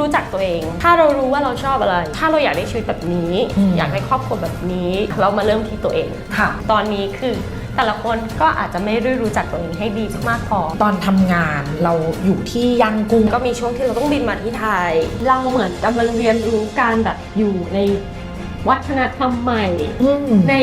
รู้จักตัวเอง ถ้าเรารู้ว่าเราชอบอะไร ถ้าเราอยากได้ชีวิตแบบนี้อืมอยากได้ครอบครัวแบบนี้ เรามาเริ่มที่ตัวเองค่ะตอนนี้คือแต่ละคนก็อาจจะไม่ได้รู้จักตัวเองให้ดีมากพอ ตอนทำงานเราอยู่ที่ย่างกุ้งก็มีช่วงที่เราต้องบินมาที่ไทย เราเหมือนกำลังเรียนรู้การแบบอยู่ในวัฒนธรรมใหม่อืมใน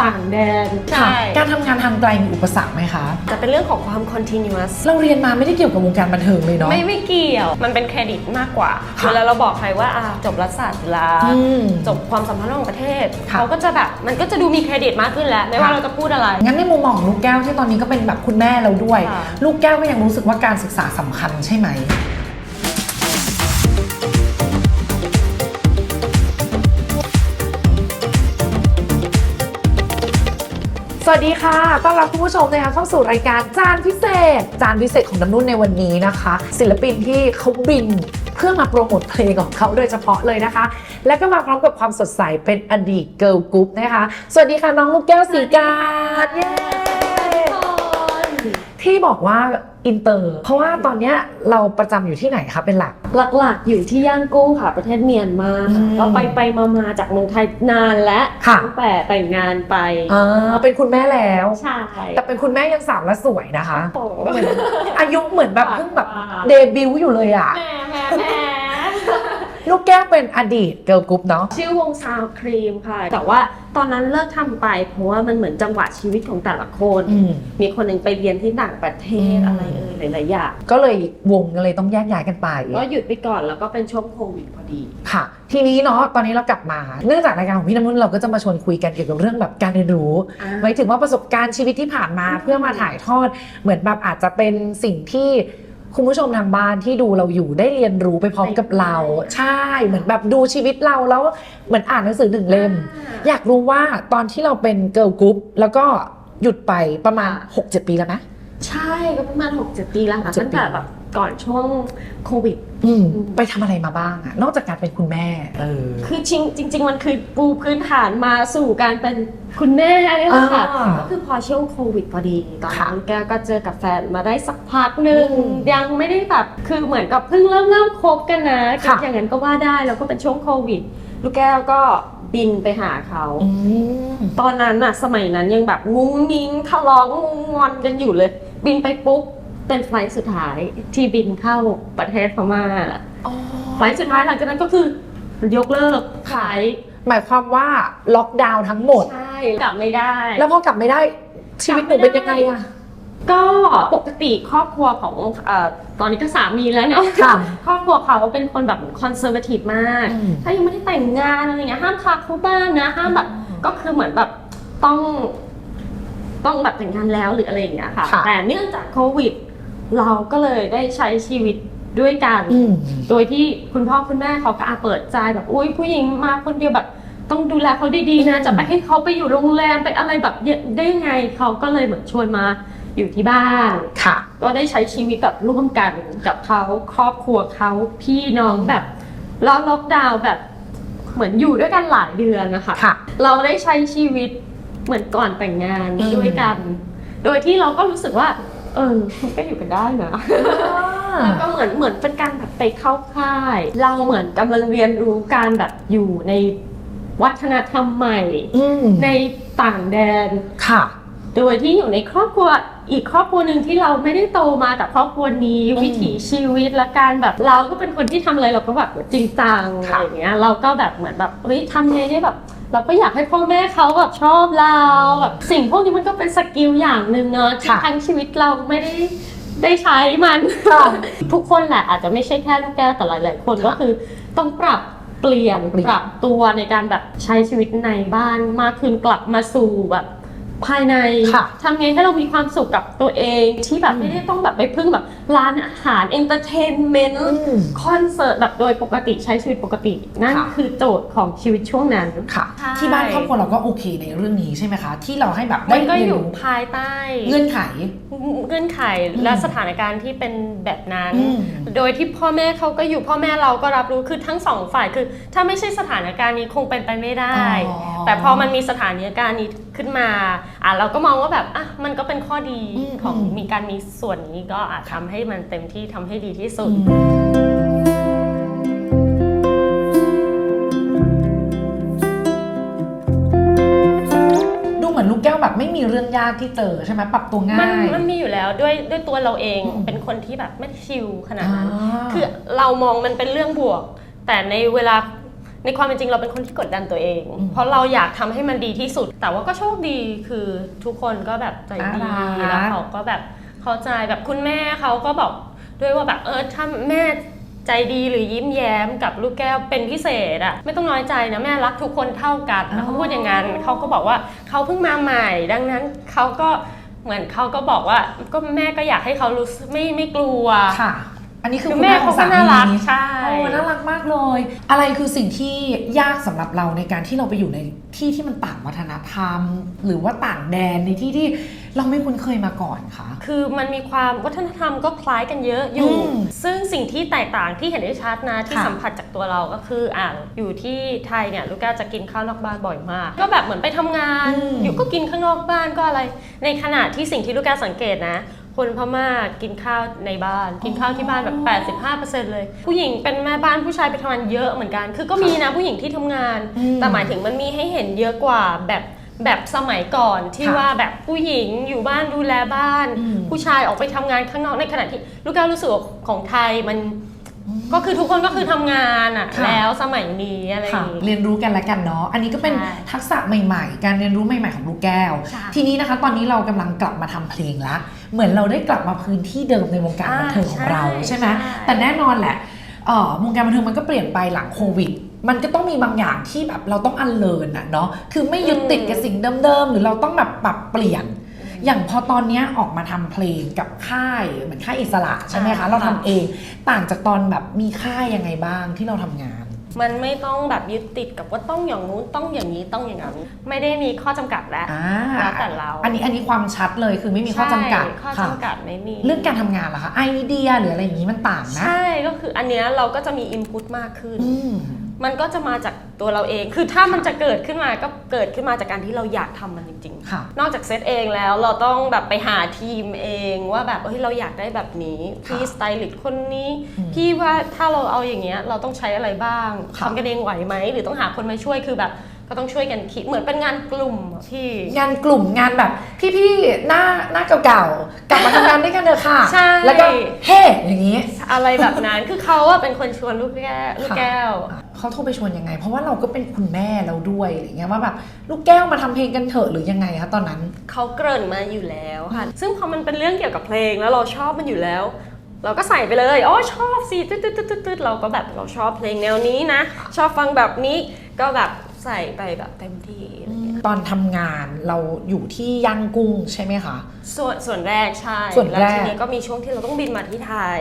ต่างแดนค่ะการทำงานทางไกลมีอุปสรรคไหมคะ จะเป็นเรื่องของความ continuous เราเรียนมาไม่ได้เกี่ยวกับวงการบันเทิงเลยเนาะ ไม่ไม่เกี่ยว มันเป็นเครดิตมากกว่า ค่ะเวลาเราบอกใครว่าอะจบรัฐศาสตร์จุฬาอืมจบความสัมพันธ์ระหว่างประเทศ ค่ะ เขาก็จะแบบมันก็จะดูมีเครดิตมากขึ้นแล้ว ไม่ว่าค่ะเราจะพูดอะไร งั้นในมุมมองของลูกแก้วที่ตอนนี้ก็เป็นแบบคุณแม่เราด้วย ค่ะ ลูกแก้วก็ยังรู้สึกว่าการศึกษาสำคัญใช่ไหม สวัสดีค่ะ ต้อนรับคุณผู้ชมนะคะเข้าสู่รายการจานพิเศษ จานพิเศษของน้ำนุ่นในวันนี้นะคะ ศิลปินที่เขาบินเพื่อมาโปรโมทเพลงของเขาโดยเฉพาะเลยนะคะ และก็มาพร้อมกับความสดใสเป็นอดีตเกิร์ลกรุ๊ปนะคะ สวัสดีค่ะน้องลูกแก้วสีการเย้ที่บอกว่า อินเตอร์ เพราะว่าตอนเนี้ยเราประจำอยู่ที่ไหนคะเป็นหลัก หลักๆ อยู่ที่ย่างกุ้งค่ะ ประเทศเมียนมาอืมก็ไปไปๆมาๆจากเมืองไทยนานแล้วค่ะ ตั้งแต่แต่งงานไปอ่าเป็นคุณแม่แล้ว ใช่แต่เป็นคุณแม่ยังสาวและสวยนะคะ โอ้โหเหมือนอายุเหมือนแบบเพิ่งแบบเดบิวต์อยู่เลยอะแหมแหมแหม ลูกแก้วเป็นอดีตเกิร์ลกรุ๊ปเนาะ ชื่อวงซาวครีมค่ะ แต่ว่าตอนนั้นเลิกทำไป เพราะว่ามันเหมือนจังหวะชีวิตของแต่ละคน อืม มีคนหนึ่งไปเรียนที่ต่างประเทศอืมอะไรเอ่ยหลายๆอย่างก็เลยวงก็เลยต้องแยกย้ายกันไป ก็หยุดไปก่อนแล้วก็เป็นช่วงโควิดพอดี ค่ะ ทีนี้เนาะตอนนี้เรากลับมา เนื่องจากรายการของพี่น้ำนุ่นเราก็จะมาชวนคุยกันเกี่ยวกับเรื่องแบบการเรียนรู้หมายถึงว่าประสบการณ์ชีวิตที่ผ่านมาอืมเพื่อมาถ่ายทอด เหมือนแบบอาจจะเป็นสิ่งที่ คุณผู้ชมทางบ้านที่ดูเราอยู่ได้เรียนรู้ไปพร้อมกับเรา ใช่เหมือนแบบดูชีวิตเราแล้วเหมือนอ่านหนังสือหนึ่งเล่ม อยากรู้ว่าตอนที่เราเป็นเกิร์ลกรุ๊ปแล้วก็หยุดไปประมาณ 6-7 ปีแล้วนะ ใช่ก็ประมาณ 6 7 ปีแล้วค่ะหกเจ็ดตั้งแต่ปีแบบ ก่อนช่วงโควิดอืมอืมไปทำอะไรมาบ้างอะนอกจากการเป็นคุณแม่ เออ คือจริงจริง ๆ มันคือปูพื้นฐานมาสู่การเป็นคุณแม่นี่แหละค่ะอ่าก็คือพอช่วงโควิดพอดีตอนค่ะนั้นแกก็เจอกับแฟนมาได้สักพักหนึ่งอืมยังไม่ได้แบบคือเหมือนกับเพิ่งเริ่มเริ่มคบกันนะค่ะ อย่างนั้นก็ว่าได้แล้วก็เป็นช่วงโควิด ลูกแก้วก็บินไปหาเขา อืม ตอนนั้นอะสมัยนั้นยังแบบงุ้งงิ้งทะเลาะงุงงอนกันอยู่เลย บินไปปุ๊บ เป็นไฟล์สุดท้ายที่บินเข้าประเทศพม่าไฟล์สุดท้ายหลังจากนั้นก็คือยกเลิกไฟล์หมายความว่าล็อกดาวน์ทั้งหมด ใช่กลับไม่ได้ แล้วพอกลับไม่ได้ชีวิตหนูเป็นยังไงอะก็ปกติครอบครัวของเอ่อตอนนี้ก็สามีแล้วเนาะค่ะ ครอบครัวเขาเป็นคนแบบคอนเซอร์เวทีฟมาก อืม ถ้ายังไม่ได้แต่งงานอะไรเงี้ยห้ามพาเข้าบ้านนะห้ามแบบ ก็คือเหมือนแบบต้อง ต้องแบบแต่งงานแล้วหรืออะไรอย่างเงี้ยค่ะ ค่ะแต่เนื่องจากโควิด เราก็เลยได้ใช้ชีวิตด้วยกัน อืม โดยที่คุณพ่อคุณแม่เขาก็อาเปิดใจแบบอุ้ยผู้หญิงมาคนเดียวแบบต้องดูแลเขาดีๆนะ จะไปให้เขาไปอยู่โรงแรมไปอะไรแบบได้ยังไงเขาก็เลยเหมือนชวนมาอยู่ที่บ้าน ค่ะ ก็ได้ใช้ชีวิตแบบร่วมกันกับเขาครอบครัวเขาพี่น้องแบบแล้วล็อกดาวน์แบบเหมือนอยู่ด้วยกันหลายเดือนนะคะ ค่ะ เราได้ใช้ชีวิตเหมือนก่อนแต่งงานอืม ด้วยกัน โดยที่เราก็รู้สึกว่า เออมันก็อยู่กันได้นะแล้วก็เหมือนเหมือนเป็นการแบบไปเข้าค่าย เราเหมือนกำลังเรียนรู้การแบบอยู่ในวัฒนธรรมใหม่อืมในต่างแดนค่ะ โดยที่อยู่ในครอบครัวอีกครอบครัวหนึ่งที่เราไม่ได้โตมากับครอบครัวนี้อืมวิถีชีวิตและการแบบเราก็เป็นคนที่ทำอะไรเราก็แบบจริงจังอะค่ะไรอย่างเงี้ยเราก็แบบเหมือนแบบเฮ้ยทำไงได้แบบ เราก็อยากให้พ่อแม่เขาแบบชอบเราแบบสิ่งพวกนี้มันก็เป็นสกิลอย่างหนึ่งเนาะที่ค่ะ ทั้งชีวิตเราไม่ได้ได้ใช้มันค่ะทุกคนแหละอาจจะไม่ใช่แค่ลูกแก้วแต่หลายๆคนก็คือต้องปรับเปลี่ยนเปลี่ยนปรับตัวในการแบบใช้ชีวิตในบ้านมากขึ้นกลับมาสู่แบบ ภายในค่ะทำไงให้เรามีความสุขกับตัวเองที่แบบอืมไม่ได้ต้องแบบไปพึ่งแบบร้านอาหารเอนเตอร์เทนเมนต์อืมคอนเสิร์ตแบบโดยปกติใช้ชีวิตปกติ นั่นค่ะคือโจทย์ของชีวิตช่วงนั้นค่ะใช่ที่บ้านครอบครัวเราก็โอเคในเรื่องนี้ใช่ไหมคะ ที่เราให้แบบได้มันก็เรียนอยู่รู้ภายใต้ เงื่อนไข เงื่อนไขอืมและสถานการณ์ที่เป็นแบบนั้นอืมโดยที่พ่อแม่เขาก็อยู่พ่อแม่เราก็รับรู้คือทั้งสองฝ่ายคือ ถ้าไม่ใช่สถานการณ์นี้คงเป็นไปไม่ได้อ๋อแต่พอมันมีสถานการณ์นี้ขึ้นมาอะเราก็มองว่าแบบอะมันก็เป็นข้อดีของมีการมีส่วนนี้ก็อาจทำให้มันเต็มที่ทำให้ดีที่สุด ดูเหมือนลูกแก้วแบบไม่มีเรื่องยากที่เจอใช่ไหมปรับตัวง่าย มันมันมีอยู่แล้วด้วยด้วยตัวเราเองอเป็นคนที่แบบไม่ชิลขนาดนั้นคือเรามองมันเป็นเรื่องบวก แต่ในเวลา ในความเป็นจริงเราเป็นคนที่กดดันตัวเองอืมเพราะเราอยากทำให้มันดีที่สุด แต่ว่าก็โชคดีคือทุกคนก็แบบใจดีน่ารักแล้วเขาก็แบบเข้าใจแบบคุณแม่เขาก็บอกด้วยว่าแบบเออถ้าแม่ใจดีหรือยิ้มแย้มกับลูกแก้วเป็นพิเศษอะไม่ต้องน้อยใจนะแม่รักทุกคนเท่ากันแล้วเขาพูดอย่างนั้นเขาก็บอกว่าเขาเพิ่งมาใหม่ ดังนั้นเขาก็เหมือนเขาก็บอกว่าก็แม่ก็อยากให้เขารู้สึกไม่ไม่กลัวค่ะ อันนี้คือคือคุณแม่แม่ขอเขางก็สาน่ารักมีใช่ โอ้น่ารักมากเลย อะไรคือสิ่งที่ยากสำหรับเราในการที่เราไปอยู่ในที่ที่มันต่างวัฒนธรรม หรือว่าต่างแดนในที่ที่เราไม่คุ้นเคยมาก่อนคะ คือมันมีความวัฒนธรรมก็คล้ายกันเยอะอยู่ อืมซึ่งสิ่งที่แตกต่างที่เห็นได้ชัดนะที่ค่ะ สัมผัสจากตัวเราก็คืออ่าอยู่ที่ไทยเนี่ยลูกแก้วจะกินข้าวนอกบ้านบ่อยมาก ก็แบบเหมือนไปทำงาน อืมอยู่ก็กินข้างนอกบ้านก็อะไร ในขณะที่สิ่งที่ลูกแก้วสังเกตนะ คนพม่ากินข้าวในบ้าน กินข้าวที่บ้านแบบ 85%เลย ผู้หญิงเป็นแม่บ้านผู้ชายไปทำงานเยอะเหมือนกัน คือก็มีนะผู้หญิงที่ทำงานอืมแต่หมายถึงมันมีให้เห็นเยอะกว่าแบบแบบสมัยก่อนที่ค่ะว่าแบบผู้หญิงอยู่บ้านดูแลบ้านอืมผู้ชายออกไปทำงานข้างนอกในขณะที่ลูกแก้วรู้สึกว่าของไทยมัน ก็คือทุกคนก็คือทำงานอะค่ะ แล้วสมัยนี้อะไรอค่ะย่างนี้ เรียนรู้กันและกันเนาะ อันนี้ก็เป็นใช่ทักษะใหม่ๆ การเรียนรู้ใหม่ๆของลูกแก้ว ใช่ทีนี้นะคะ ตอนนี้เรากำลังกลับมาทำเพลงละ เหมือนเราได้กลับมาพื้นที่เดิมในวงการบันเทิงของเราใช่ไหมแต่แน่นอนแหละเอ่อวงการบันเทิงมันก็เปลี่ยนไปหลังโควิด มันก็ต้องมีบางอย่างที่แบบเราต้องอันเลินอะเนาะ คือไม่ยึดติดกับสิ่งเดิมๆ หรือเราต้องแบบปรับเปลี่ยน อย่างพอตอนเนี้ยออกมาทำเพลงกับค่ายเหมือนค่ายอิสระใช่ไหมคะ เราทำเองต่างจากตอนแบบมีค่ายยังไงบ้างที่เราทำงาน มันไม่ต้องแบบยึดติดกับว่าต้องอย่างนู้นต้องอย่างนี้ต้องอย่างนั้น ไม่ได้มีข้อจำกัดแล้ว อ่าแล้วแต่เราอันนี้อันนี้ความชัดเลยคือไม่มีข้อจำกัดใช่ข้อค่ะจำกัดไม่มีเรื่องการทำงานล่ะคะไอเดียหรืออะไรอย่างนี้มันต่างนะใช่ก็คืออันเนี้ยเราก็จะมีอินพุตมากขึ้น อืม มันก็จะมาจากตัวเราเอง คือถ้ามันจะเกิดขึ้นมาก็เกิดขึ้นมาจากการที่เราอยากทำมันจริงค่ะ ๆ นอกจากเซตเองแล้วเราต้องแบบไปหาทีมเองว่าแบบเฮ้ยเราอยากได้แบบนี้ พี่สไตลิสต์คนนี้ อืมพี่ว่าถ้าเราเอาอย่างเงี้ยเราต้องใช้อะไรบ้างค่ะ ทำกันเองไหวไหม หรือต้องหาคนมาช่วยคือแบบ ก็ต้องช่วยกันคิดเหมือนเป็นงานกลุ่มอะพี่ งานกลุ่มงานแบบ พี่ๆหน้าหน้าเก่าๆ กลับมาทำงานด้วยกันเถอะค่ะ ใช่ แล้วก็เฮ้อย่างนี้ อะไรแบบนั้น คือเขาอะเป็นคนชวนลูกแก้วลูกแก้ว เขาโทรไปชวนยังไง เพราะว่าเราก็เป็นคุณแม่เราด้วยอะไรเงี้ยว่าแบบลูกแก้วมาทำเพลงกันเถอะหรือยังไงคะตอนนั้น เขาเกริ่นมาอยู่แล้วค่ะ ซึ่งพอมันเป็นเรื่องเกี่ยวกับเพลงแล้วเราชอบมันอยู่แล้ว เราก็ใส่ไปเลย อ๋อชอบสิตึ๊ดตึ๊ดตึ๊ดตึ๊ดเราก็แบบเราชอบเพลงแนวนี้นะ ชอบฟังแบบนี้ ก็แบบ ใส่ไปแบบเต็มที่อะไรเงี้ยตอนทำงานเราอยู่ที่ย่างกุ้งใช่ไหมคะ ส่วนส่วนแรกใช่ส่วนแรก ล้วทีนี้ก็มีช่วงที่เราต้องบินมาที่ไทย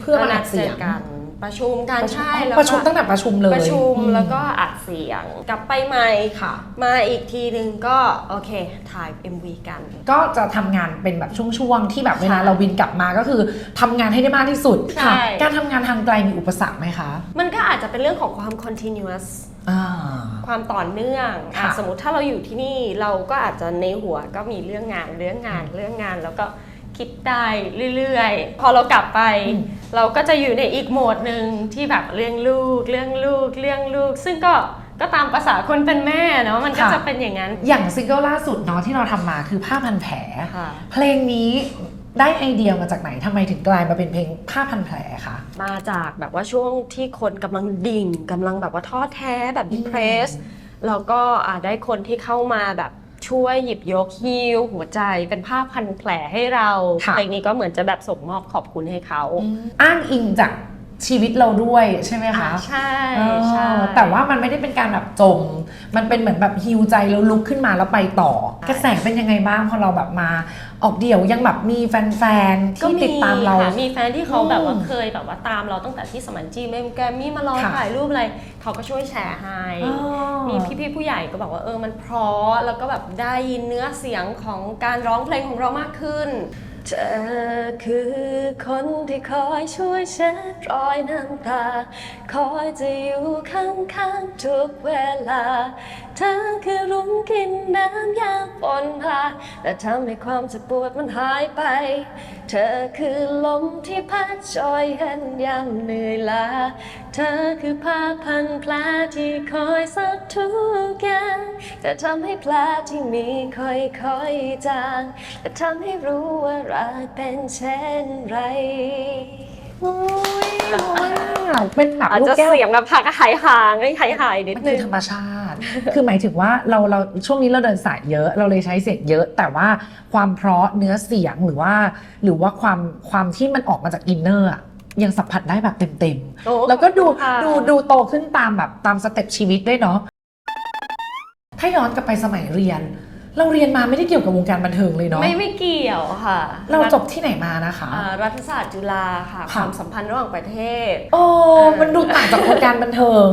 เพื่อมาก็นัอัดเสียงจอกันประชุมกันประชุมใช่อ๋อแล้วประชุมก็ตั้งแต่ประชุมเลยประชุมอืแล้วก็อัดเสียงกลับไปใหม่ ค่ะ มาอีกทีหนึ่งก็โอเคถ่าย MV กัน ก็จะทำงานเป็นแบบช่วงๆที่แบบเวลาใช่เราบินกลับมาก็คือทำงานให้ได้มากที่สุดใช่ค่ะการทำงานทางไกลมีอุปสรรคไหมคะ มันก็อาจจะเป็นเรื่องของความ continuous อ่า ความต่อเนื่องอะค่ะสมมติถ้าเราอยู่ที่นี่เราก็อาจจะในหัวก็มีเรื่องงานเรื่องงานเรื่องงานแล้วก็คิดได้เรื่อยๆ พอเรากลับไปอืมเราก็จะอยู่ในอีกโหมดหนึ่งที่แบบเรื่องลูก เรื่องลูก เรื่องลูก ซึ่งก็ก็ตามภาษาคนเป็นแม่เนาะมันก็จะเป็นอย่างนั้น อย่างซิงเกิลล่าสุดเนาะที่เราทำมาคือผ้าพันแผลค่ะเพลงนี้ ได้ไอเดียมาจากไหนทำไมถึงกลายมาเป็นเพลงผ้าพันแผลคะ มาจากแบบว่าช่วงที่คนกำลังดิ่งกำลังแบบว่าท้อแท้แบบ depressed แล้วก็อะได้คนที่เข้ามาแบบช่วยหยิบยกฮิวหัวใจเป็นผ้าพันแผลให้เราค่ะ เพลงนี้ก็เหมือนจะแบบส่งมอบขอบคุณให้เขา อ้างอิงจาก ชีวิตเราด้วยใช่ไหมคะอะใช่เออใช่แต่ว่ามันไม่ได้เป็นการแบบจม มันเป็นเหมือนแบบฮิวใจแล้วลุกขึ้นมาแล้วไปต่อ กระแสเป็นยังไงบ้างพอเราแบบมาออกเดี่ยวยังแบบมีแฟนๆก็ที่ติดตามเราค่ะมีแฟนที่เขาอืมแบบว่าเคยแบบว่าตามเราตั้งแต่ที่สมันจีเมมแกรมมี่มารอค่ะถ่ายรูปอะไร เขาก็ช่วยแชร์ให้อ๋อมีพี่ๆผู้ใหญ่ก็บอกว่าเออมันเพราะแล้วก็แบบได้ยินเนื้อเสียงของการร้องเพลงของเรามากขึ้นเธอคือ คนที่คอยช่วยเช็ดรอยน้ำตา คอยจะอยู่ข้างๆทุกเวลา เธอคือรุ้งกินน้ำยามฝนพาและทำให้ความเจ็บปวดมันหายไป เธอคือลมที่พัดชอยเห็นยามเหนื่อยล้า เธอคือผ้าพันแผลที่คอยซักทุกอย่างจะทำให้แผลที่มีค่อยๆจางจะทำให้รู้ว่ารักเป็นเช่นไรโอ้ยว้าวเป็นแบบอาจลูกจะแก้วเสียงแบบผักหายหางหายหายๆนิดมันนึคืองธรรมชาติ คือหมายถึงว่าเราเราช่วงนี้เราเดินสายเยอะ เราเลยใช้เสียงเยอะ แต่ว่าความเพราะเนื้อเสียงหรือว่า หรือว่าความความที่มันออกมาจากอินเนอร์อะยังสัมผัสได้แบบเต็มโอ้ๆแล้วก็ดูขอบคุณค่ะดูดูโตขึ้นตามแบบตามสเต็ปชีวิตด้วยเนาะ ถ้าย้อนกลับไปสมัยเรียน เราเรียนมาไม่ได้เกี่ยวกับวงการบันเทิงเลยเนาะ ไม่ไม่เกี่ยวค่ะ เราจบที่ไหนมานะคะอ่ารัฐศาสตร์จุฬาค่ะค่ะ ความสัมพันธ์ระหว่างประเทศ โอ้ มันดูต่างจากวงการบันเทิง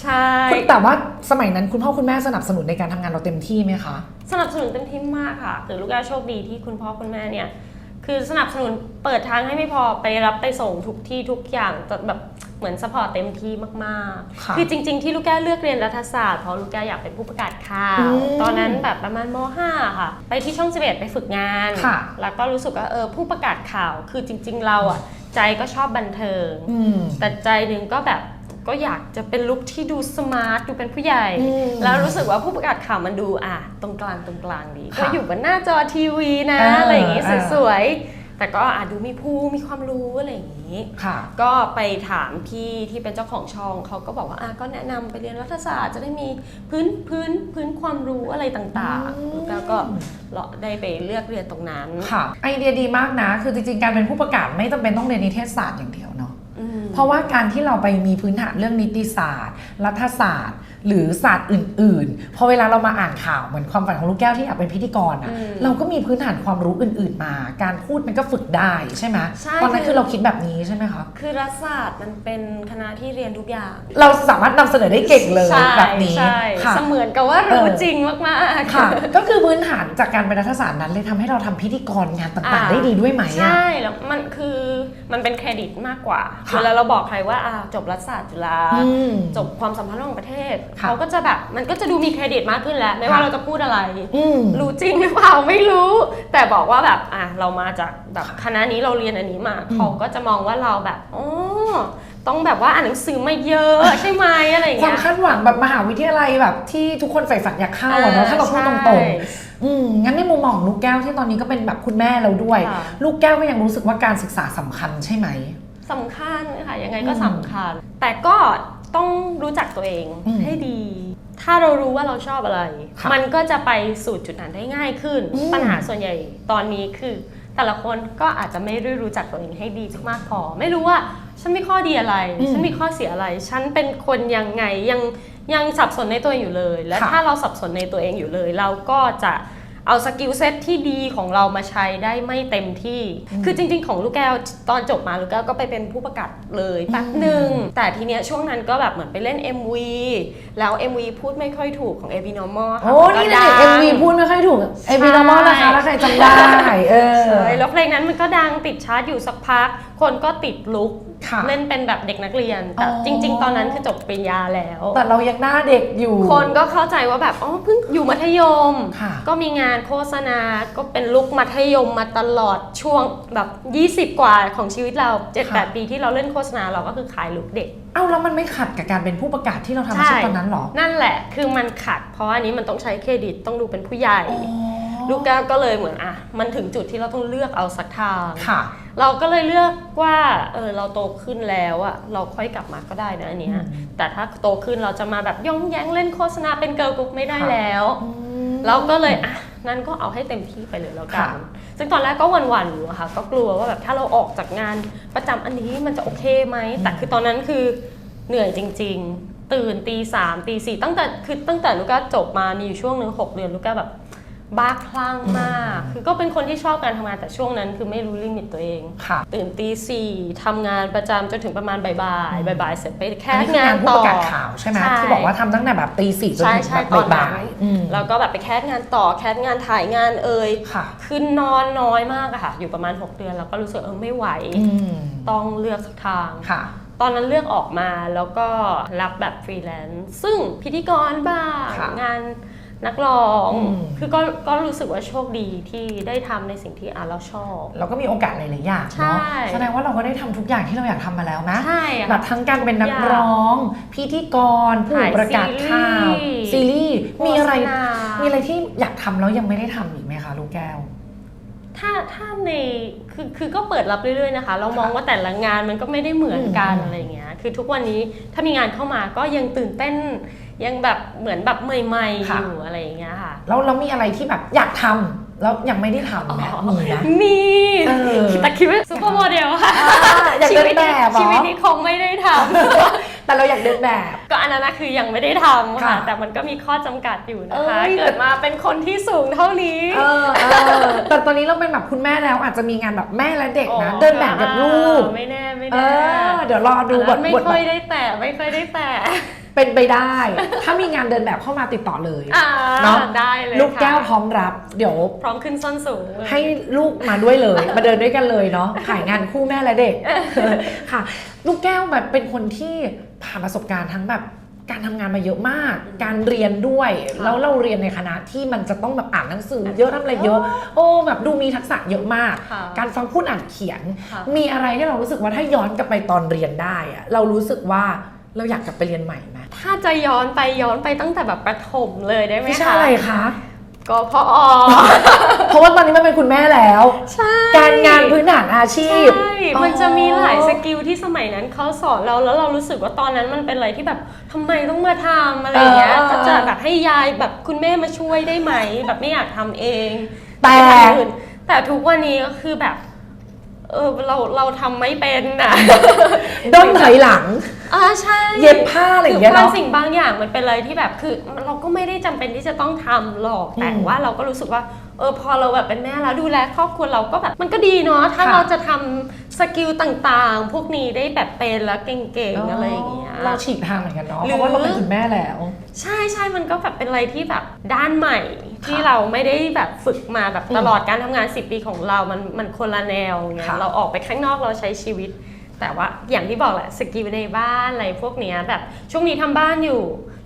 ใช่คุณแต่ว่าสมัยนั้นคุณพ่อคุณแม่สนับสนุนในการทำงานเราเต็มที่ไหมคะ สนับสนุนเต็มที่มากค่ะคือลูกแก้วโชคดีที่คุณพ่อคุณแม่เนี่ย คือสนับสนุนเปิดทางให้ไม่พอไปรับไปส่งทุกที่ทุกอย่างแต่แบบเหมือนสปอร์ตเต็มที่มากค่ะ ๆ คือจริง ๆ ที่ลูกแก้วเลือกเรียนรัฐศาสตร์เพราะลูกแก้วอยากเป็นผู้ประกาศข่าว อืมตอนนั้นแบบประมาณม .5 ค่ะ ไปที่ช่อง11ไปฝึกงาน ค่ะ แล้วก็รู้สึกว่าเออผู้ประกาศข่าว คือจริง ๆ เราอะใจก็ชอบบันเทิง อืม แต่ใจหนึ่งก็แบบ ก็อยากจะเป็นลุคที่ดูสมาร์ทดูเป็นผู้ใหญ่อืมแล้วรู้สึกว่าผู้ประกาศข่าวมันดูอะตรงกลางตรงกลางดีค่ะก็อยู่บนหน้าจอทีวีนะเออออะไรอย่างงี้เออสวยๆแต่ก็อะดูมีภูมิมีความรู้อะไรอย่างงี้ค่ะก็ไปถามพี่ที่เป็นเจ้าของช่องเขาก็บอกว่าอะก็แนะนำไปเรียนรัฐศาสตร์จะได้มีพื้นพื้นพื้นความรู้อะไรต่างอืมๆแล้วก็เลาะได้ไปเลือกเรียนตรงนั้น ค่ะ ไอเดียดีมากนะ คือจริงๆ การเป็นผู้ประกาศไม่จำเป็นต้องเรียนนิเทศศาสตร์อย่างเดียวเนาะอืม เพราะว่าการที่เราไปมีพื้นฐานเรื่องนิติศาสตร์ รัฐศาสตร์ หรือศาสตร์อื่นๆ พอเวลาเรามาอ่านข่าวเหมือนความฝันของลูกแก้วที่อยากเป็นพิธีกรอะอืมเราก็มีพื้นฐานความรู้อื่น ๆ มา การพูดมันก็ฝึกได้ใช่ไหมใช่ตอนนั้นคือคือเราคิดแบบนี้ใช่ไหมคะคือรัฐศาสตร์มันเป็นคณะที่เรียนทุกอย่าง เราสามารถนำเสนอได้เก่งเลยใช่แบบนี้ใช่ค่ะเสมือนกับว่ารู้เออจริงมากๆค่ะ ก็คือพื้นฐานจากการเป็นรัฐศาสตร์นั้นเลยทำให้เราทำพิธีกร งานต่างๆอ่าได้ดีด้วยไหมอะใช่แล้วมันคือมันเป็นเครดิตมากกว่าค่ะเวลาเราบอกใครว่าอ่าจบรัฐศาสตร์จุฬาอืมจบความสัมพันธ์ระหว่างประเทศค่ะเขาก็จะแบบมันก็จะดูมีเครดิตมากขึ้นแล้ว ไม่ว่าค่ะเราจะพูดอะไรอืมรู้จริงหรือเปล่าไม่รู้ แต่บอกว่าแบบอะเรามาจากแบบค่ะคณะนี้เราเรียนอันนี้มาอืมเขาก็จะมองว่าเราแบบอ๋อต้องแบบว่าอ่านหนังสือมาเยอะใช่ไหมอะไรอย่างความเงี้ยคาดหวังแบบมหาวิทยาลัยแบบที่ทุกคนใฝ่ฝันอยากเข้าอะเนาะถ้าเราพูดตรงๆอืมงั้นในมุมมองของลูกแก้วที่ตอนนี้ก็เป็นแบบคุณแม่เราด้วยค่ะลูกแก้วก็ยังรู้สึกว่าการศึกษาสำคัญใช่ไหม สำคัญค่ะยังไงก็อืมสำคัญ แต่ก็ต้องรู้จักตัวเองอืมให้ดี ถ้าเรารู้ว่าเราชอบอะไรค่ะมันก็จะไปสู่จุดนั้นได้ง่ายขึ้นอืมปัญหาส่วนใหญ่ตอนนี้คือ แต่ละคนก็อาจจะไม่ได้รู้จักตัวเองให้ดีมากพอ ไม่รู้ว่าฉันมีข้อดีอะไรอืมฉันมีข้อเสียอะไร ฉันเป็นคนยังไงยังยังสับสนในตัวเองอยู่เลย และค่ะถ้าเราสับสนในตัวเองอยู่เลย เราก็จะ เอาสกิลเซ็ตที่ดีของเรามาใช้ได้ไม่เต็มที่ คือจริง ๆ ของลูกแก้วตอนจบมาลูกแก้วก็ไปเป็นผู้ประกาศเลยแป๊บหนึ่ง แต่ทีเนี้ยช่วงนั้นก็แบบเหมือนไปเล่น MV แล้ว MV พูดไม่ค่อยถูกของ a b n o r m a l ค่ะโอ้นี่นะก็เอ็ดัมงวีพูดไม่ค่อยถูกเอ็มวีนอร์มอลนะคะถ้าใครจำได้เออใช่แล้วเพลงนั้นมันก็ดังติดชาร์ตอยู่สักพัก คนก็ติดลุกค่ะ เล่นเป็นแบบเด็กนักเรียนแต่อ๋อจริง ๆ ตอนนั้นคือจบปริญญาแล้ว แต่เรายังหน้าเด็กอยู่ คนก็เข้าใจว่าแบบอ๋อเพิ่งอยู่มัธยมค่ะก็มีงานโฆษณาก็เป็นลุกมัธยมมาตลอดช่วงแบบ 20 กว่าของชีวิตเราค่ะ7-8 ปีที่เราเล่นโฆษณาเราก็คือขายลุกเด็กเอ้าแล้วมันไม่ขัดกับการเป็นผู้ประกาศที่เราทำอาชีพตอนนั้นเหรอ นั่นแหละคือมันขัด เพราะอันนี้มันต้องใช้เครดิตต้องดูเป็นผู้ใหญ่อ๋อ ลูกแก้วก็เลยเหมือนอะมันถึงจุดที่เราต้องเลือกเอาสักทางค่ะ เราก็เลยเลือกว่าเออเราโตขึ้นแล้วอะเราค่อยกลับมาก็ได้นะอันเนี้ยอืมแต่ถ้าโตขึ้นเราจะมาแบบย่องแย้งเล่นโฆษณาเป็นเกิร์ลกรุ๊ปไม่ได้ค่ะแล้วอืมเราก็เลยอะนั่นก็เอาให้เต็มที่ไปเลยแล้วกัค่ะนซึ่งตอนแรกก็หวั่นๆอยู่อะค่ะ ก็กลัวว่าแบบถ้าเราออกจากงานประจำอันนี้มันจะโอเคไหม แต่คือตอนนั้นคือเหนื่อยจริง ๆ ตื่นตีสามตีสี่ตั้งแต่คือตั้งแต่ลูก้าจบมามีอยู่ช่วงหนึ่งหกเดือนลูก้าแบบ บ้าคลั่งมาก คือก็เป็นคนที่ชอบการทำงานแต่ช่วงนั้นคือไม่รู้ลิมิตตัวเอง ค่ะตื่นตีสี่ทำงานประจำจนถึงประมาณบ่ายๆบ่ายๆเสร็จไปแคอันสนี้คืองางานนผู้ต่ปอ ระกาศข่าวใช่ไหมที่บอกว่าทำตั้งแต่แบบตีสี่จนใช่ถึงใช่แบบตอนนั้นบ่ายๆอืมแล้วก็แบบไปแคสงานต่อแคสงานถ่ายงานเอ่ยค่ะคือนอนน้อยมากอะค่ะ อยู่ประมาณ 6 เดือนแล้วก็รู้สึกเออไม่ไหว อืมต้องเลือกสักทาง ค่ะ ตอนนั้นเลือกออกมาแล้วก็รับแบบฟรีแลนซ์ซึ่งพิธีกรบ้าง ค่ะ งาน นักร้องอืมคือก็ก็รู้สึกว่าโชคดีที่ได้ทำในสิ่งที่อะเราชอบ เราก็มีโอกาสหลายๆอย่างใช่เนาะแสดงว่าเราก็ได้ทำทุกอย่างที่เราอยากทำมาแล้วนะใช่อะแบบทั้งการเป็นนักร้อง พิธีกรผู้ถ่ายประกาศข่าว ซีซีรีรีส์ส์มีอะไรโฆษณามีมีอะไรที่อยากทำแล้วยังไม่ได้ทำอีกไหมคะลูกแก้วถ้าถ้าในคือคือก็เปิดรับเรื่อยๆนะคะ เรามองค่ะว่าแต่ละงานมันก็ไม่ได้เหมือนกันอืมอะไรเงี้ยคือทุกวันนี้ถ้ามีงานเข้ามาก็ยังตื่นเต้น ยังแบบเหมือนแบบใหม่ๆอยู่อะไรอย่างเงี้ยค่ะ แล้วเรามีอะไรที่แบบอยากทำแล้วยังไม่ได้ทำไหมมีนะมีเออแต่คิดว่าซูเปอร์โมเดลค่ะอ่าอยากเดินแบบเหรอชีวิตนี้คงไม่ได้ทแต่เราอยากเดินแบบำก็อันนั้นนะคือยังไม่ได้ทำค่ะค่ะ แต่มันก็มีข้อจำกัดอยู่นะคะเอ้ยเกิดมาเป็นคนที่สูงเท่านี้เออเออแต่ตอนนี้เราเป็นแบบคุณแม่แล้วอาจจะมีงานแบบแม่และเด็กนะอ๋อเดินแบบกับลูกไม่แน่ไม่เอแน่อเดี๋ยวรอดูบทไม่บทค่อยแบบได้แตะไม่ค่อยได้แตะ เป็นไปได้ ถ้ามีงานเดินแบบเข้ามาติดต่อเลยอ่าเนาะได้เลยลูกแก้วค่ะพร้อมรับ เดี๋ยว พร้อมขึ้นส้นสูงเลย ให้ลูกมาด้วยเลย มาเดินด้วยกันเลยเนาะขายงานคู่แม่และเด็ก ค่ะ ลูกแก้วแบบเป็นคนที่ผ่านประสบการณ์ทั้งแบบการทำงานมาเยอะมาก การเรียนด้วยแล้วเราเรียนในคณะที่มันจะต้องแบบอ่านหนังสือ เยอะทำอะไรเยอะ โอ้แบบดูมีทักษะเยอะมาก ค่ะ การฟังพูดอ่านเขียน ค่ะ มีอะไรที่เรารู้สึกว่าถ้าย้อนกลับไปตอนเรียนได้อะเรารู้สึกว่าเราอยากกลับไปเรียนใหม่ไหม ถ้าจะย้อนไปย้อนไปตั้งแต่แบบประถมเลยได้ไหมไม่คะใช่อะไรคะ ก็พอเพราะว่าตอนนี้มันเป็นคุณแม่แล้ว ใช่การงานพื้นฐานอาชีพ ใช่ มันจะมีหลายสกิลที่สมัยนั้นเขาสอนเราแล้วเรารู้สึกว่าตอนนั้นมันเป็นอะไรที่แบบทำไมต้องมาทำอะไรอย่างเงี้ย เออก็จะแบบให้ยายแบบคุณแม่มาช่วยได้ไหม แบบไม่อยากทำเองแต่ไม่อยากทำอื่นแต่ทุกวันนี้ก็คือแบบ เออเราเราทำไม่เป็นอะด้นถอยหลัง อ่าใช่เย็บผ้าอะไรอย่างเงี้ยคืบางเนาะสิ่งบางอย่างมันเป็นอะไรที่แบบคือเราก็ไม่ได้จำเป็นที่จะต้องทำหรอกแต่อืมว่าเราก็รู้สึกว่า เออพอเราแบบเป็นแม่แล้วดูแลครอบครัวเราก็แบบมันก็ดีเนาะถ้าค่ะ เราจะทำสกิลต่างๆ พวกนี้ได้แบบเป็นแล้วเก่งๆอะไรอย่างเงี้ย เราฉีกทางเหมือนกันเนาะหรือเพราะว่าเราเป็นคุณแม่แล้ว ใช่ใช่มันก็แบบเป็นอะไรที่แบบด้านใหม่ ที่เราไม่ได้แบบฝึกมาแบบตลอดการทำงาน 10 ปีของเรา มันมันคนละแนวไงค่ะ เราออกไปข้างนอกเราใช้ชีวิต แต่ว่าอย่างที่บอกแหละสกิลในบ้านอะไรพวกเนี้ยแบบช่วงนี้ทำบ้านอยู่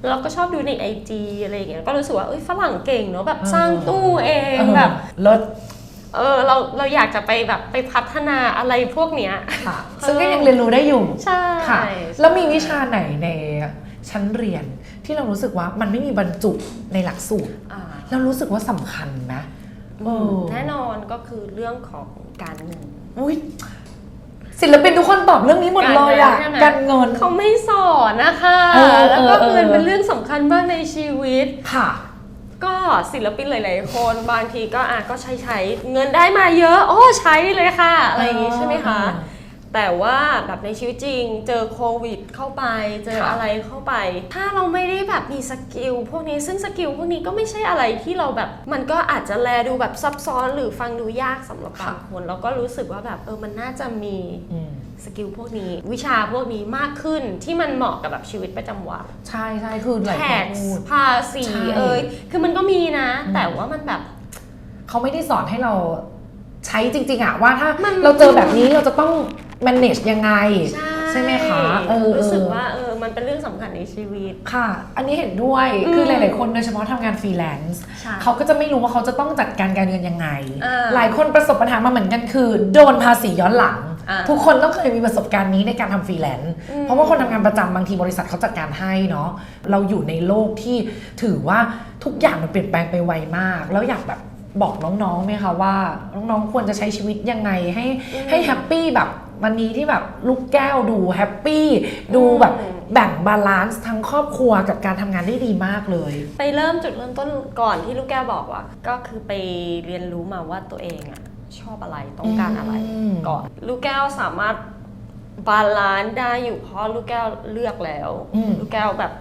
เราก็ชอบดูในไอจีอะไรอย่างเงี้ยก็รู้สึกว่าเอ้ยฝรั่งเก่งเนาะแบบสร้างตู้เองแบบลดเออเราเราอยากจะไปแบบไปพัฒนาอะไรพวกเนี้ยค่ะ ซึ่งก็ยังเรียนรู้ได้อยู่ใช่ค่ะแล้วมีวิชาไหนในชั้นเรียนที่เรารู้สึกว่ามันไม่มีบรรจุในหลักสูตรอ่าเรารู้สึกว่าสำคัญไหมเออแน่นอนก็คือเรื่องของการเงินอุ้ย ศิลปินทุกคนตอบเรื่องนี้หมดเลยอะการเงินใช่ไหมการเงินเขาไม่สอนนะคะเออแล้วก็เออเออเงินเป็นเรื่องสำคัญมากในชีวิตค่ะ ก็ศิลปินหลาย ๆ คนบางทีก็อะก็ใช้ใช้เงินได้มาเยอะ โอ้ใช้เลยค่ะ อะไรอย่างงี้ใช่ไหมคะเออ แต่ว่าแบบในชีวิตจริง เจอโควิดเข้าไป เจอค่ะอะไรเข้าไป ถ้าเราไม่ได้แบบมีสกิลพวกนี้ซึ่งสกิลพวกนี้ก็ไม่ใช่อะไรที่เราแบบ มันก็อาจจะแลดูแบบซับซ้อนหรือฟังดูยากสำหรับบางคนเราก็รู้สึกว่าแบบเออมันน่าจะมีอืมสกิลพวกนี้ วิชาพวกนี้มากขึ้นที่มันเหมาะกับแบบชีวิตประจำวันใช่ใช่คือหลายแท็คนกพูดภาษีใช่เอ้ยคือมันก็มีนะอืมแต่ว่ามันแบบเขาไม่ได้สอนให้เราใช้จริง ๆอะว่าถ้ามันเราเจอแบบนี้เราจะต้อง manage ยังไงใช่ไหมคะเออ รู้สึกเออว่าเออมันเป็นเรื่องสำคัญในชีวิต ค่ะ อันนี้เห็นด้วยอืม คือหลายๆคนโดยเฉพาะทำงานฟรีแลนซ์ใช่ เขาก็จะไม่รู้ว่าเขาจะต้องจัดการการเงินยังไง อ่าหลายคนประสบปัญหามาเหมือนกันคือ โดนภาษีย้อนหลัง อ่าทุกคนต้องเคยมีประสบการณ์นี้ในการทำฟรีแลนซ์อืม เพราะว่าคนทำงานประจำบางทีบริษัทเขาจัดการให้เนาะเราอยู่ในโลกที่ถือว่าทุกอย่างมันเปลี่ยนแปลงไปไวมาก แล้วอยากแบบบอกน้องๆไหมคะว่า น้องๆควรจะใช้ชีวิตยังไงให้ให้แฮปปี้แบบ วันนี้ที่แบบลูกแก้วดูแฮปปี้ดูแบบอืมแบ่งบาลานซ์ทั้งครอบครัวกับการทำงานได้ดีมากเลย ไปเริ่มจุดเริ่มต้นก่อนที่ลูกแก้วบอกว่า ก็คือไปเรียนรู้มาว่าตัวเองอะชอบอะไรต้องการอะไรอืม ก่อน ลูกแก้วสามารถบาลานซ์ได้อยู่เพราะลูกแก้วเลือกแล้ว อืม ลูกแก้วแบบ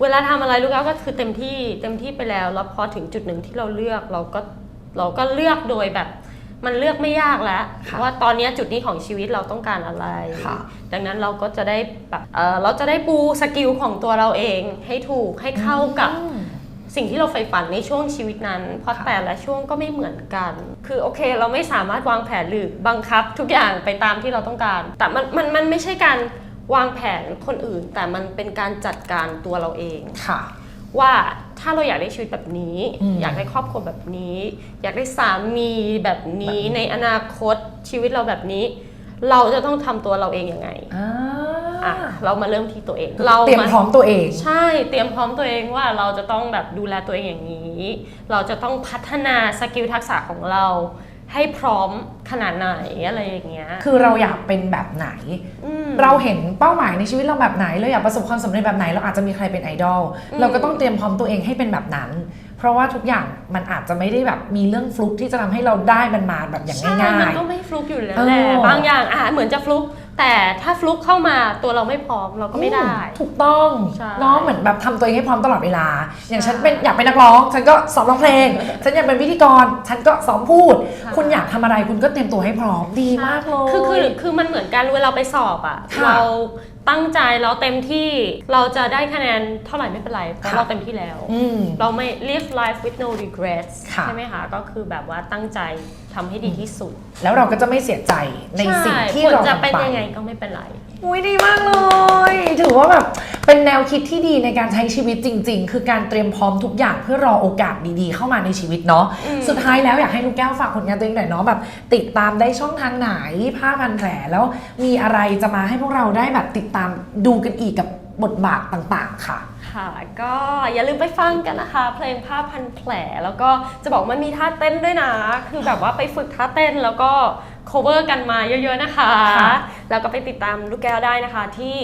เวลาทำอะไรลูกแก้วก็คือเต็มที่เต็มที่ไปแล้ว แล้วพอถึงจุดหนึ่งที่เราเลือกเราก็เราก็เลือกโดยแบบ มันเลือกไม่ยากแล้วค่ะว่าตอนเนี้ยจุดนี้ของชีวิตเราต้องการอะไร ค่ะ ดังนั้นเราก็จะได้แบบเออเราจะได้ปูสกิลของตัวเราเองให้ถูกให้เข้ากับ อืม สิ่งที่เราใฝ่ฝันในช่วงชีวิตนั้น เพราะค่ะ แต่ละช่วงก็ไม่เหมือนกัน คือโอเค เราไม่สามารถวางแผนหรือบังคับทุกอย่างไปตามที่เราต้องการ แต่มันมันมันไม่ใช่การวางแผนคนอื่น แต่มันเป็นการจัดการตัวเราเอง ค่ะ ว่า ถ้าเราอยากได้ชีวิตแบบนี้อืมอยากได้ครอบครัวแบบนี้ อยากได้สามีแบบนี้ในอนาคตชีวิตเราแบบนี้ เราจะต้องทำตัวเราเองยังไงอ่าอะเรามาเริ่มที่ตัวเอง เราเตรียมพร้อมตัวเอง ใช่เตรียมพร้อมตัวเองว่าเราจะต้องแบบดูแลตัวเองอย่างนี้ เราจะต้องพัฒนาสกิลทักษะของเรา ให้พร้อมขนาดไหนอะไรอย่างเงี้ย คือเราอยากเป็นแบบไหนมเราเห็นเป้าหมายในชีวิตเราแบบไหน เราอยากประสบความสำเร็จแบบไหน เราอาจจะมีใครเป็นไอดอลอืมเราก็ต้องเตรียมพร้อมตัวเองให้เป็นแบบนั้น เพราะว่าทุกอย่างมันอาจจะไม่ได้แบบมีเรื่องฟลุกที่จะทำให้เราได้มันมาแบบอย่างใช่ง่ามันยก็ไม่ฟลุกอยู่แล้วเออแหละบางอย่างอะเหมือนจะฟลุกแต่ถ้าฟลุกเข้ามาตัวเราไม่พร้อมเราๆก็ไม่ได้อืถูกต้องใช่เนาะเหมือนแบบทำตัวเองให้พร้อมตลอดเวลา อย่างใช่ฉันเป็นอยากเป็นนักร้อง ฉันก็ซ้อมร้องเพลง ฉันอยากเป็นพิธีกร ฉันก็ซ้อมพูดใช่คุณอยากทำอะไรคุณก็เตรียมตัวให้พร้อมดีมากเลย คือคือคือมันเหมือนกันเวลาไปสอบอะ ค่ะเราตั้งใจเราเต็มที่เราจะได้คะแนนเท่าไหร่ไม่เป็นไรเพราะค่ะ เราเต็มที่แล้วอืมเราไม่ live life with no regrets ค่ะ ใช่ไหมคะ ก็คือแบบว่าตั้งใจ ทำให้ดีที่สุดแล้วเราก็จะไม่เสียใจในสิ่งที่ใช่ผลเราจะทำเป็นไปยังไงก็ไม่เป็นไร อุ้ยดีมากเลย ถือว่าแบบเป็นแนวคิดที่ดีในการใช้ชีวิตจริง ๆ คือการเตรียมพร้อมทุกอย่างเพื่อรอโอกาสดีๆ เข้ามาในชีวิตเนาะอืมสุดท้ายแล้วอยากให้ลูกแก้วฝากผลงานตัวเองหน่อยเนาะแบบ ติดตามได้ช่องทางไหนผ้าพันแผลแล้วมีอะไรจะมาให้พวกเราได้แบบติดตามดูกันอีกกับบทบาทต่างๆ ค่ะ ค่ะ ก็อย่าลืมไปฟังกันนะคะ เพลงผ้าพันแผล แล้วก็จะบอกมันมีท่าเต้นด้วยนะ คือแบบว่าไปฝึกท่าเต้นแล้วก็ cover กันมาเยอะๆนะคะ ค่ะแล้วก็ไปติดตามลูกแก้วได้นะคะที่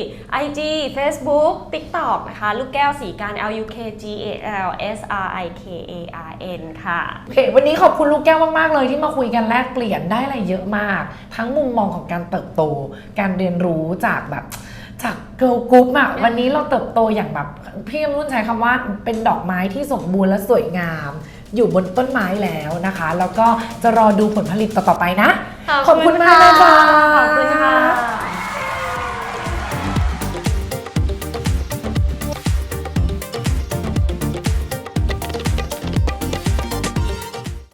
IG Facebook TikTok นะคะ ลูกแก้วสีการ L U K G A L S R I K A R N ค่ะ โอเควันนี้ขอบคุณลูกแก้วมาก ๆ เลยที่มาคุยกันแลกเปลี่ยนได้อะไรเยอะมาก ทั้งมุมมองของการเติบโต การเรียนรู้จากแบบ จากเกิร์ลกรุ๊ปอะวันนี้เราเติบโตอย่างแบบ พี่นุ่นใช้คำว่าเป็นดอกไม้ที่สมบูรณ์และสวยงาม อยู่บนต้นไม้แล้วนะคะ แล้วก็จะรอดูผลผลิตต่อๆไปนะ ขอบคุณมากเลยค่ะ ขอบคุณค่ะ